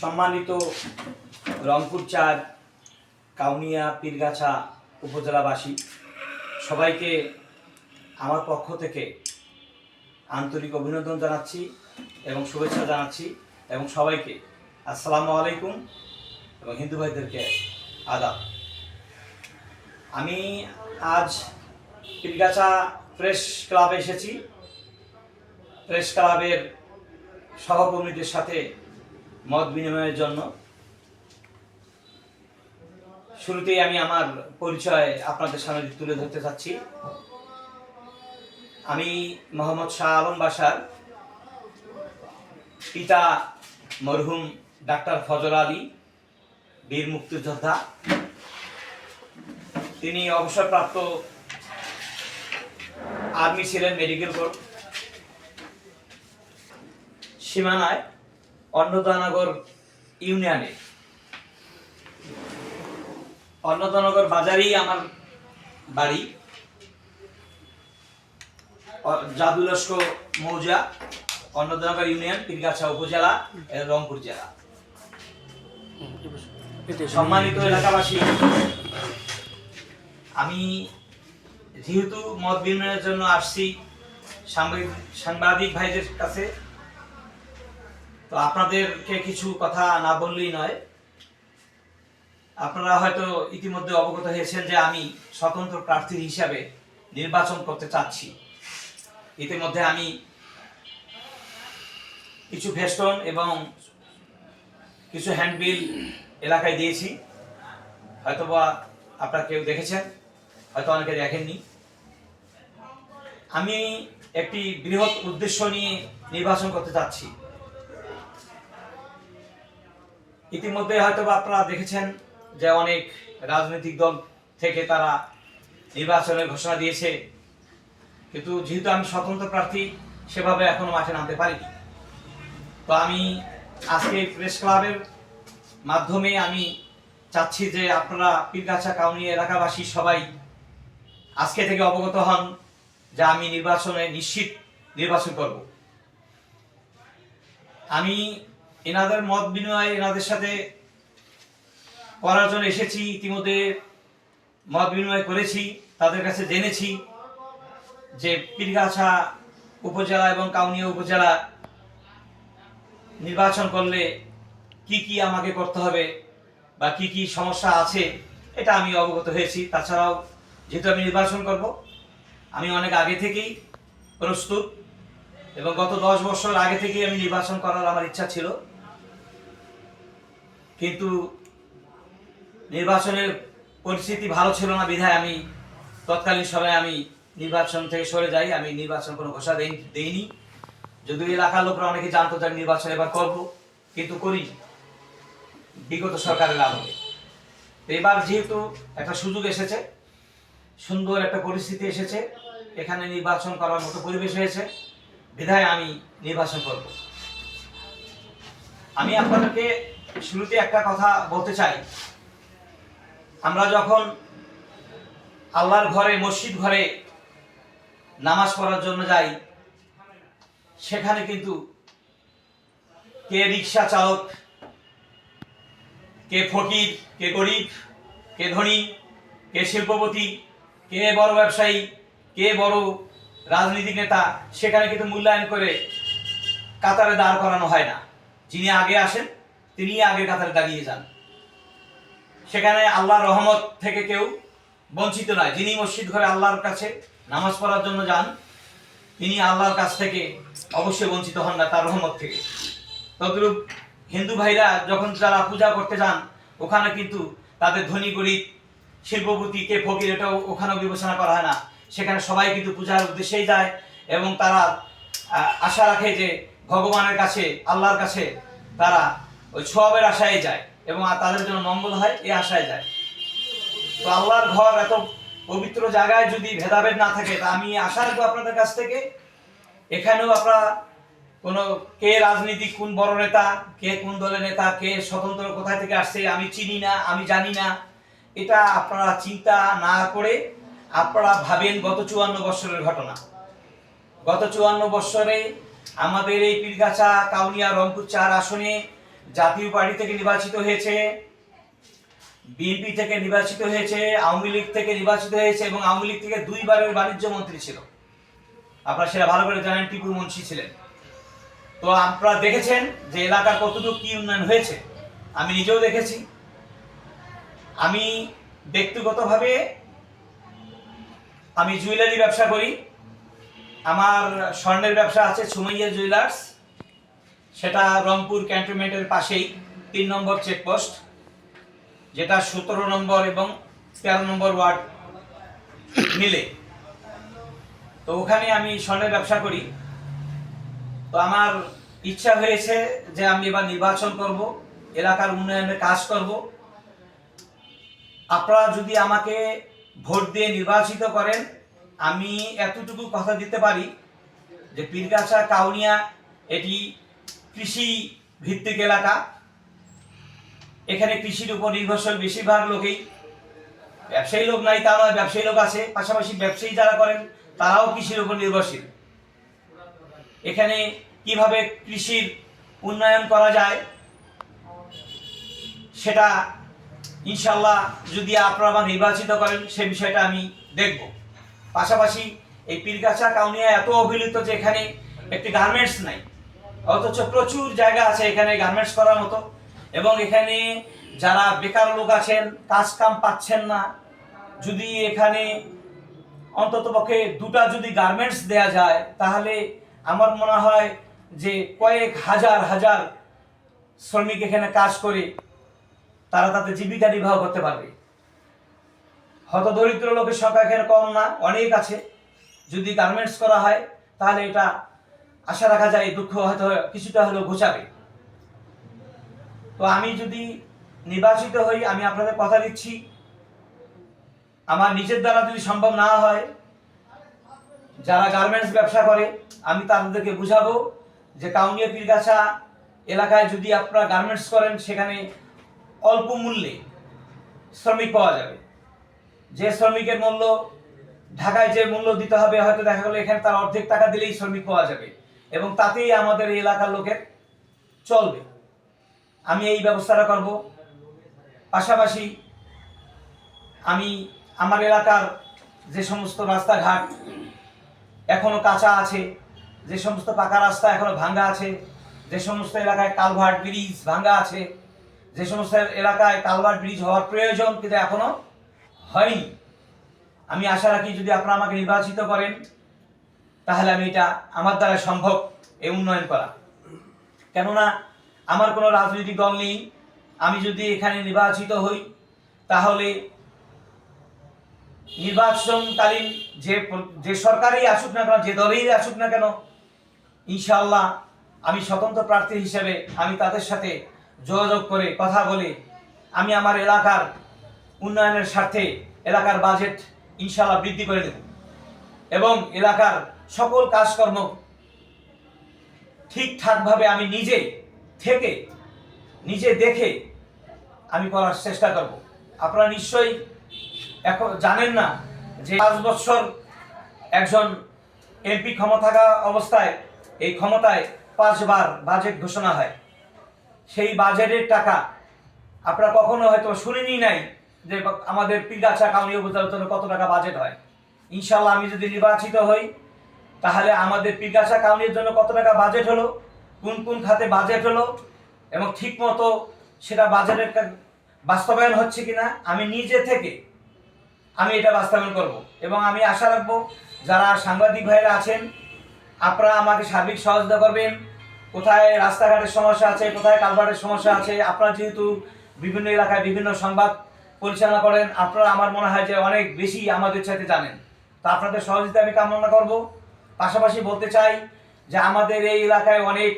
সম্মানিত রংপুর চার, কাউনিয়া, পীরগাছা উপজেলাবাসী, সবাইকে আমার পক্ষ থেকে আন্তরিক অভিনন্দন জানাচ্ছি এবং শুভেচ্ছা জানাচ্ছি এবং সবাইকে আসসালামু আলাইকুম এবং হিন্দু ভাইদেরকে আদাব। আমি আজ পীরগাছা প্রেস ক্লাবে এসেছি। প্রেস ক্লাবের সহকর্মীদের সাথে মত বিনিময়ের জন্য। শুরুতেই আমি আমার পরিচয় আপনাদের সামনে তুলে ধরতে চাচ্ছি। আমি মোহাম্মদ শাহ আলম বাসার পিতা মরহুম ডাক্তার ফজল আলী, বীর মুক্তিযোদ্ধা। তিনি অবসরপ্রাপ্ত আর্মি ছিলেন মেডিকেল বোর্ড সীমানায়। অন্নদানগর ইউনিয়নে। অন্নদানগর বাজারেই আমার বাড়ি। জাদুলস্ক মৌজা, অন্নদানগর ইউনিয়ন, পীরগাছা উপজেলা রংপুর জেলা। সম্মানিত এলাকাবাসী, আমি যেহেতু মত বিনিময়ের জন্য আসছি সাংবাদিক সাংবাদিক ভাইদের কাছে তো আপনাদেরকে কিছু কথা না বললেই নয়। আপনারা হয়তো ইতিমধ্যে অবগত হয়েছেন যে আমি স্বতন্ত্র প্রার্থী হিসাবে নির্বাচন করতে চাচ্ছি। ইতিমধ্যে আমি কিছু ফেস্টন এবং কিছু হ্যান্ডবিল এলাকায় দিয়েছি। হয়তোবা আপনারা কেউ দেখেছেন, হয়তো অনেকে দেখেননি। আমি একটি বৃহৎ উদ্দেশ্য নিয়ে নির্বাচন করতে চাচ্ছি। ইতিমধ্যে হয়তো আপনারা দেখেছেন যে অনেক রাজনৈতিক দল থেকে তারা নির্বাচনের ঘোষণা দিয়েছে। কিন্তু যেহেতু আমি স্বতন্ত্র প্রার্থী, সেভাবে এখনও মাঠে নামতে পারিনি। তো আমি আজকে প্রেস ক্লাবের মাধ্যমে আমি চাচ্ছি যে আপনারা পীরগাছা কাউনি এলাকাবাসী সবাই আজকে থেকে অবগত হন যে আমি নির্বাচনে নিশ্চিত নির্বাচন করব। আমি এনাদের মত বিনিময় এনাদের সাথে করার জন্য এসেছি, ইতিমধ্যে মত বিনিময় করেছি, তাদের কাছে জেনেছি যে পীরগাছা উপজেলা এবং কাউনিয়া উপজেলা নির্বাচন করলে কি কি আমাকে করতে হবে বা কি কি সমস্যা আছে, এটা আমি অবগত হয়েছি। তাছাড়াও যেহেতু আমি নির্বাচন করব, আমি অনেক আগে থেকেই প্রস্তুত এবং গত দশ বছর আগে থেকেই আমি নির্বাচন করার আমার ইচ্ছা ছিল। কিন্তু নির্বাচনের পরিস্থিতি ভালো ছিল না, বিধায় আমি তৎকালীন সময়ে আমি নির্বাচন থেকে সরে যাই। আমি নির্বাচন কোনো ঘোষণা দেই দেইনি। যদিও এলাকার লোকরা অনেকে জানতো যে নির্বাচন এবার করব, কিন্তু করি। বিগত সরকারের আমলে। তো এবার যেহেতু একটা সুযোগ এসেছে, সুন্দর একটা পরিস্থিতি এসেছে, এখানে নির্বাচন করার মতো পরিবেশ হয়েছে, বিধায় আমি নির্বাচন করব। আমি আপনাদেরকে শুরুতে একটা কথা বলতে চাই। আমরা যখন আল্লাহর ঘরে, মসজিদ ঘরে নামাজ পড়ার জন্য যাই, সেখানে কিন্তু কে রিক্সা চালক, কে ফকির, কে গরিব, কে ধনী, কে শিল্পপতি, কে বড় ব্যবসায়ী, কে বড় রাজনৈতিক নেতা, সেখানে কিন্তু মূল্যায়ন করে কাতারে দাঁড় করানো হয় না। যিনি আগে আসেন তিনি আগে কাতারে দাঁড়িয়ে যান। সেখানে আল্লাহর রহমত থেকে কেউ বঞ্চিত নয়। যিনি মসজিদ ঘরে আল্লাহর কাছে নামাজ পড়ার জন্য যান, তিনি আল্লাহর কাছ থেকে অবশ্যই বঞ্চিত হন না তার রহমত থেকে। তদ্রূপ হিন্দু ভাইরা যখন তারা পূজা করতে যান, ওখানে কিন্তু তাদের ধনী গরিব শিল্পপতি কে ফকির এটাও ওখানেও বিবেচনা করা হয় না। সেখানে সবাই কিন্তু পূজার উদ্দেশ্যেই যায় এবং তারা আশা রাখে যে ভগবানের কাছে, আল্লাহর কাছে তারা ওই সবের আশায় যায় এবং তাদের জন্য মঙ্গল হয় এই আশায় যায়। তো আল্লাহর ঘর এত পবিত্র জায়গায় যদি ভেদাভেদ না থাকে, তা আমি আশা রাখব আপনাদের কাছ থেকে। এখানেও আপনারা কোনো কে রাজনীতি, কোন বড় নেতা, কে কোন দলের নেতা, কে স্বতন্ত্র কোথায় থেকে আসছে, আমি চিনি না, আমি জানি না। এটা আপনারা চিন্তা না করে আপনারা ভাবেন গত চুয়ান্ন বছরের ঘটনা। গত চুয়ান্ন বছরে আমাদের এই পীরগাছা, কাউনিয়া, রংপুর চার আসনে জাতীয় পার্টি থেকে নির্বাচিত হয়েছে, বিএনপি থেকে নির্বাচিত হয়েছে, আওয়ামী লীগ থেকে নির্বাচিত হয়েছে এবং আওয়ামী লীগ থেকে দুইবারের বাণিজ্য মন্ত্রী ছিল। আপনারা সেটা ভালো করে জানেন, টিপু মুন্সি ছিলেন। তো আপনারা দেখেছেন যে এলাকার কতটুকু কি উন্নয়ন হয়েছে। আমি নিজেও দেখেছি। আমি ব্যক্তিগতভাবে আমি জুয়েলারি ব্যবসা করি। আমার স্বর্ণের ব্যবসা আছে সুমাইয়া জুয়েলার্স। সেটা রংপুর ক্যান্টনমেন্টের পাশেই, তিন নম্বর চেকপোস্ট যেটা সতেরো নম্বর এবং তেরো নম্বর ওয়ার্ড মিলে। তো ওখানে আমি স্বর্ণের ব্যবসা করি। তো আমার ইচ্ছা হয়েছে যে আমি এবার নির্বাচন করব, এলাকার উন্নয়নের কাজ করব। আপনারা যদি আমাকে ভোট দিয়ে নির্বাচিত করেন, আমি এতটুকু কথা দিতে পারি যে পীরগাছা, কাউনিয়া, এটি কৃষি ভিত্তিক এলাকা। এখানে কৃষির উপর নির্ভরশীল বেশিরভাগ লোকেই। ব্যবসায়ী লোক নাই তা নয় ব্যবসায়ী লোক আছে। পাশাপাশি ব্যবসায়ী যারা করেন, তারাও কৃষির উপর নির্ভরশীল। এখানে কীভাবে কৃষির উন্নয়ন করা যায়, সেটা ইনশাল্লাহ যদি আপনারা আমার নির্বাচিত করেন, সে বিষয়টা আমি দেখব। পাশাপাশি এই পীরগাছা কাউনিয়া এত অবহেলিত যে এখানে একটি গার্মেন্টস নাই। অথচ প্রচুর জায়গা আছে এখানে গার্মেন্টস করার মতো। এবং এখানে যারা বেকার লোক আছেন, কাজ কাম পাচ্ছেন না, যদি এখানে অন্তত পক্ষে দুটা যদি গার্মেন্টস দেয়া যায়, তাহলে আমার মনে হয় যে কয়েক হাজার হাজার শ্রমিক এখানে কাজ করে তারা তাদের জীবিকা নির্বাহ করতে পারবে। হয়তো দরিদ্র লোকের সংখ্যা এখানে কম না, অনেক আছে। যদি গার্মেন্টস করা হয়, তাহলে এটা আশা রাখা যায় দুঃখ হয়তো কিছুটা হলেও ঘুচাবে তো আমি যদি নির্বাচিত হই, আমি আপনাদের কথা দিচ্ছি। আমার নিজের দ্বারা যদি সম্ভব না হয়, যারা গার্মেন্টস ব্যবসা করে, আমি তাদেরকে বুঝাবো যে কাউনিয়া পীরগাছা এলাকায় যদি আপনারা গার্মেন্টস করেন, সেখানে অল্প মূল্যে শ্রমিক পাওয়া যাবে। যে শ্রমিকের মূল্য, ঢাকায় যে মূল্য দিতে হবে, হয়তো দেখা গেলো এখানে তার অর্ধেক টাকা দিলেই শ্রমিক পাওয়া যাবে। এবং তাতেই আমাদের এই এলাকার লোকের চলবে। আমি এই ব্যবস্থাটা করব। পাশাপাশি আমি আমার এলাকার যে সমস্ত রাস্তাঘাট এখনও কাঁচা আছে, যে সমস্ত পাকা রাস্তা এখনও ভাঙ্গা আছে, যে সমস্ত এলাকায় কালভার্ট ব্রিজ ভাঙ্গা আছে, যে সমস্ত এলাকায় কালভার্ট ব্রিজ হওয়ার প্রয়োজন কিন্তু এখনও হয়নি। আমি আশা রাখি যদি আপনারা আমাকে নির্বাচিত করেন তাহলে আমি এটা আমার দ্বারা সম্ভব এই উন্নয়ন করা। কেননা আমার কোনো রাজনৈতিক দল নেই, আমি যদি এখানে নির্বাচিত হই, তাহলে নির্বাচনকালীন যে যে সরকারই আসুক না কেন, যে দলেই আসুক না কেন ইনশাল্লাহ আমি স্বতন্ত্র প্রার্থী হিসেবে আমি তাদের সাথে যোগাযোগ করে কথা বলে আমি আমার এলাকার উন্নয়নের স্বার্থে এলাকার বাজেট ইনশাল্লাহ বৃদ্ধি করে দেব। এবং এলাকার সকল কাজকর্ম ঠিকঠাকভাবে আমি নিজে থেকে, নিজে দেখে আমি করার চেষ্টা করব। আপনারা নিশ্চয়ই এখন জানেন না যে পাঁচ বছর একজন এমপি ক্ষমতা থাকা অবস্থায়, এই ক্ষমতায় পাঁচবার বাজেট ঘোষণা হয়। সেই বাজেটের টাকা আপনারা কখনো হয়তো শুনেনি নাই যে আমাদের পীরগাছা কাউনি উপজেলার জন্য কত টাকা বাজেট হয়। ইনশাল্লাহ আমি যদি নির্বাচিত হই তাহলে আমাদের পীরগাছা কাউনির জন্য কত টাকা বাজেট হলো? কোন কোন খাতে বাজেট হলো? এবং ঠিক মতো সেটা বাজেটের বাস্তবায়ন হচ্ছে কিনা? আমি নিজে থেকে আমি এটা বাস্তবায়ন করব। এবং আমি আশা রাখব যারা সাংবাদিক ভাইরা আছেন, আপনারা আমাকে সার্বিক সহযোগিতা করবেন। কোথায় রাস্তাঘাটের সমস্যা আছে, কোথায় কালভার্টের সমস্যা আছে, আপনারা যেহেতু বিভিন্ন এলাকায় বিভিন্ন সংবাদ পরিচালনা করেন, আপনারা আমার মনে হয় যে অনেক বেশি আমাদের সাথে জানেন। তা আপনাদের সহযোগিতা আমি কামনা করব। পাশাপাশি বলতে চাই যে আমাদের এই এলাকায় অনেক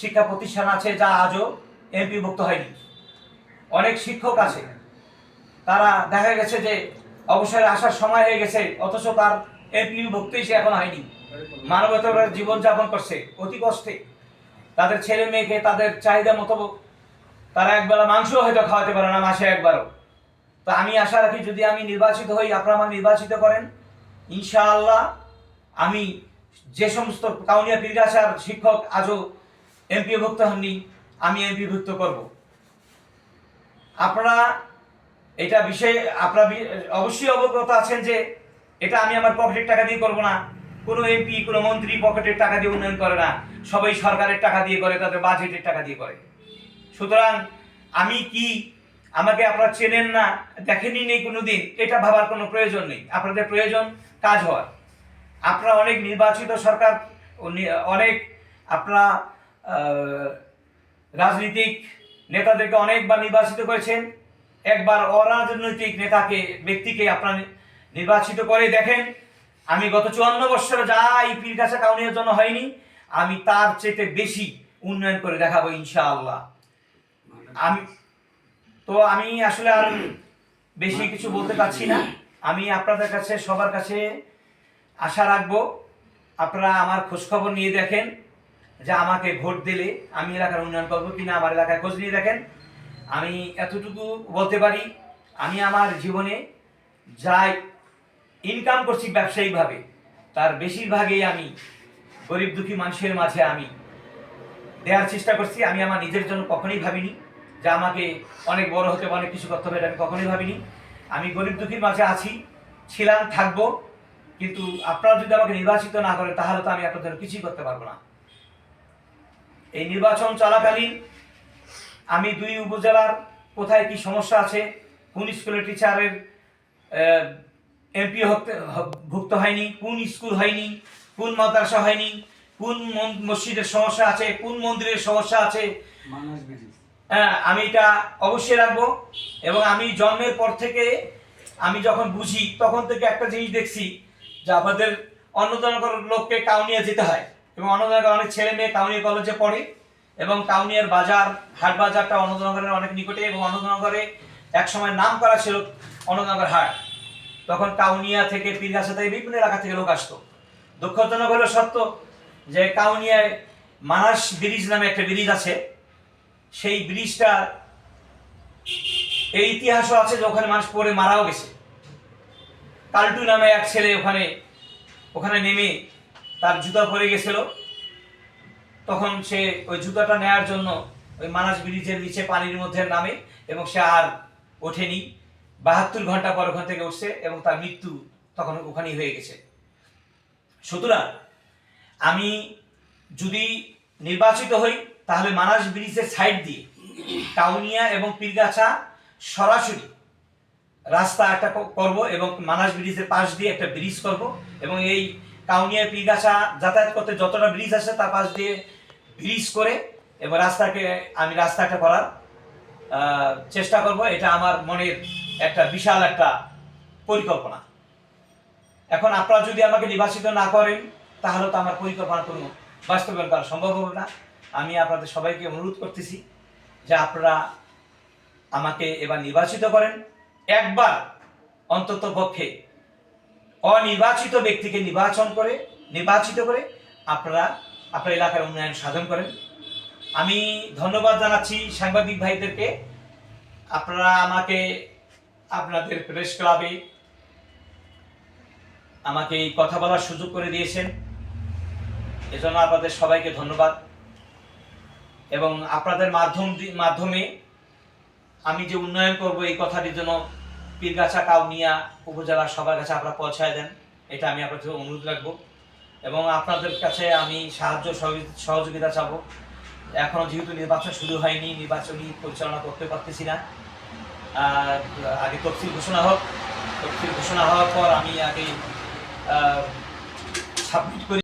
শিক্ষা প্রতিষ্ঠান আছে যা আজও এমপিভুক্ত হয়নি। অনেক শিক্ষক আছে। তারা দেখা গেছে যে অবসরে আসার সময় হয়ে গেছে, অথচ তার এমপি ভুক্তই সে এখন হয়নি। মানবতার জীবনযাপন করছে অতি কষ্টে। তাদের ছেলে মেয়েকে তাদের চাহিদা মতো তারা একবেলা মাংস হয়তো খাওয়াতে পারে না, মাসে একবারও। তো আমি আশা রাখি যদি আমি নির্বাচিত হই, আপনারা আমাকে নির্বাচিত করেন, ইনশাআল্লাহ আমি যে সমস্ত কাউনিয়া পীরগাছার শিক্ষক আজও এমপিভুক্ত হননি, আমি এমপিভুক্ত করব। আপনারা এটা বিষয়ে, আপনারা অবশ্যই অবগত আছেন যে এটা আমি আমার পকেটের টাকা দিয়ে করব না। কোনো এমপি কোনো মন্ত্রী পকেটের টাকা দিয়ে উন্নয়ন করে না। সবাই সরকারের টাকা দিয়ে করে, তাদের বাজেটের টাকা দিয়ে করে। সুতরাং আমি কি আমাকে আপনারা চেনেন না দেখেনি নেই কোনো দিন এটা ভাবার কোনো প্রয়োজন নেই। আপনাদের প্রয়োজন কাজ হওয়ার। আপনারা অনেক নির্বাচিত সরকার অনেক আপনারা রাজনৈতিক নেতাদেরকে অনেকবার নির্বাচিত করেছেন। একবার অরাজনৈতিক নেতাকে, ব্যক্তিকে আপনারা নির্বাচিত করে দেখেন। আমি গত চুয়ান্ন বছরে যা এই কাছে কাউনিয়ার জন্য হয়নি, আমি তার চেয়ে বেশি উন্নয়ন করে দেখাবো ইনশাআল্লাহ। আমি তো আমি আসলে আর বেশি কিছু বলতে পারছি না। আমি আপনাদের কাছে, সবার কাছে আশা রাখব আপনারা আমার খোঁজখবর নিয়ে দেখেন যে আমাকে ভোট দিলে আমি এলাকার উন্নয়ন করব কিনা আমার এলাকায় খোঁজ নিয়ে দেখেন। আমি এতটুকু বলতে পারি, আমি আমার জীবনে যাই ইনকাম করছি ব্যবসায়িকভাবে, তার বেশিরভাগই আমি গরিব দুঃখী মানুষের মাঝে আমি দেওয়ার চেষ্টা করছি। আমি আমার নিজের জন্য কখনোই ভাবিনি যে আমাকে অনেক বড় হতে অনেক কিছু করতে হবে এটা আমি কখনোই ভাবিনি। আমি গরিব দুঃখীর মাঝে আছি, ছিলাম, থাকব। কিন্তু আপনারা যদি আমাকে নির্বাচিত না করেন তাহলে তো আমি আপনাদের কিছুই করতে পারব না। এই নির্বাচন চলাকালীন আমি দুই উপজেলার কোথায় কি সমস্যা আছে কোন স্কুলের টিচারের এমপি ভুক্ত হয়নি কোন স্কুল হয়নি কোন মাদ্রাসা হয়নি কোন মসজিদের সমস্যা আছে কোন মন্দিরের সমস্যা আছে হ্যাঁ আমি এটা অবশ্যই রাখব এবং আমি জন্মের পর থেকে আমি যখন বুঝি তখন থেকে একটা জিনিস দেখছি যে আমাদের অন্নদানগর লোককে কাউনিয়া যেতে হয় এবং অন্নদানগর অনেক ছেলে মেয়ে কাউনিয়া কলেজে পড়ে এবং কাউনিয়ার বাজার, হাট বাজারটা অন্নদানগরের অনেক নিকটে এবং অন্নদানগরে এক সময় নাম করা ছিল অন্নদানগর হাট। তখন কাউনিয়া থেকে পীরগাছা থেকে বিভিন্ন এলাকা থেকে লোক আসতো। দুঃখজনক হলো সত্য যে কাউনিয়ায় মানাস ব্রিজ নামে একটা ব্রিজ আছে। সেই ব্রিজটা এই ইতিহাসও আছে যে ওখানে মানুষ পড়ে মারাও গেছে। কাল্টু নামে এক ছেলে ওখানে ওখানে নেমে তার জুতা পরে গেছিল। তখন সে ওই জুতাটা নেয়ার জন্য ওই মানাস ব্রিজের নিচে পানির মধ্যে নামে এবং সে আর ওঠেনি। বাহাত্তর ঘণ্টা পর ওখান থেকে উঠছে এবং তার মৃত্যু তখন ওখানেই হয়ে গেছে। সুতরাং আমি যদি নির্বাচিত হই, তাহলে মানাস ব্রিজের সাইড দিয়ে কাউনিয়া এবং পীরগাছা সরাসরি রাস্তা একটা করব এবং মানাস ব্রিজের পাশ দিয়ে একটা ব্রিজ করব এবং এই কাউনিয়া পিগাছা যাতায়াত করতে যতটা ব্রিজ আছে তার পাশ দিয়ে ব্রিজ করে এবং রাস্তাকে আমি রাস্তাটা করার চেষ্টা করব। এটা আমার মনের একটা বিশাল একটা পরিকল্পনা। এখন আপনারা যদি আমাকে নির্বাচিত না করেন, তাহলে তো আমার পরিকল্পনা কোনো বাস্তবায়ন করা সম্ভব হবে না। আমি আপনাদের সবাইকে অনুরোধ করতেছি যে আপনারা আমাকে এবার নির্বাচিত করেন। একবার অন্তত পক্ষে অনির্বাচিত ব্যক্তিকে নির্বাচন করে, নির্বাচিত করে আপনারা আপনার এলাকার উন্নয়ন সাধন করেন। আমি ধন্যবাদ জানাচ্ছি সাংবাদিক ভাইদেরকে। আপনারা আমাকে আপনাদের প্রেস ক্লাবে আমাকে এই কথা বলার সুযোগ করে দিয়েছেন। এজন্য আপনাদের সবাইকে ধন্যবাদ। এবং আপনাদের মাধ্যম মাধ্যমে আমি যে উন্নয়ন করব, এই কথাটির জন্য পীরগাছা কাউনিয়া উপজেলার সবার কাছে আপনারা পৌঁছায় দেন, এটা আমি আপনাদের অনুরোধ রাখব। এবং আপনাদের কাছে আমি সাহায্য সহযোগি- সহযোগিতা চাবো। এখনও যেহেতু নির্বাচন শুরু হয়নি, নির্বাচনী পরিচালনা করতে পারতেছি না। আগে তফসিল ঘোষণা হোক, তফসিল ঘোষণা হওয়ার পর আমি আগে সাবমিট করি।